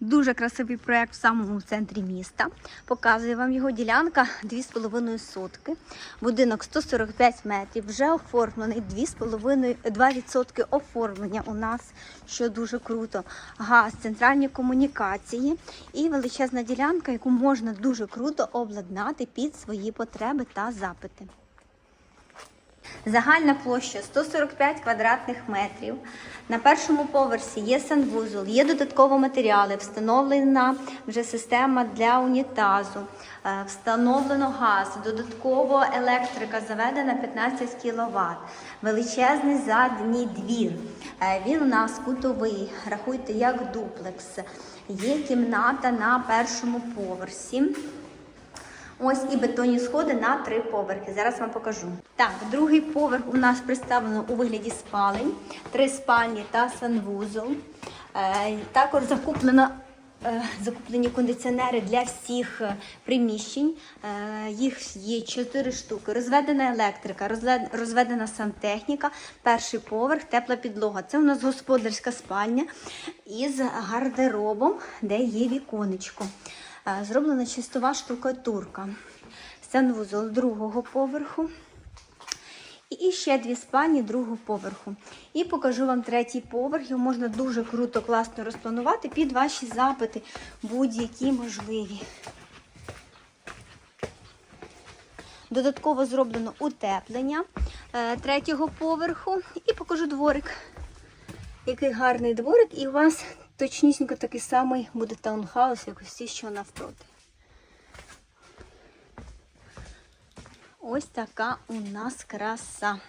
Дуже красивий проєкт в самому центрі міста. Показую вам його ділянка 2,5 сотки. Будинок 145 метрів, вже оформлений 2,5 2% оформлення у нас, що дуже круто. Газ, центральні комунікації і величезна ділянка, яку можна дуже круто обладнати під свої потреби та запити. Загальна площа 145 квадратних метрів. На першому поверсі є санвузол, є додаткові матеріали, встановлена вже система для унітазу, е, встановлено газ, додатково електрика заведена 15 кВт, величезний задній двір. Е, Він у нас кутовий, рахуйте як дуплекс. Є кімната на першому поверсі. Ось і бетонні сходи на три поверхи. Зараз вам покажу. Так, другий поверх у нас представлено у вигляді спалень, три спальні та санвузол. Е, також закуплено. е, Закуплені кондиціонери для всіх е, приміщень. Їх є чотири штуки. Розведена електрика, розведена сантехніка, перший поверх, тепла підлога. Це у нас господарська спальня із гардеробом, де є віконечко. Е, Зроблена чистова штукатурка. Санвузол другого поверху. І ще дві спальні другого поверху. І покажу вам третій поверх. Його можна дуже круто, класно розпланувати під ваші запити, будь-які можливі. Додатково зроблено утеплення е, третього поверху. І покажу дворик. Який гарний дворик, і у вас точнісінько такий самий буде таунхаус, як ті, що навпроти. Ось така у нас краса.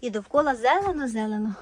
І довкола зелено-зелено.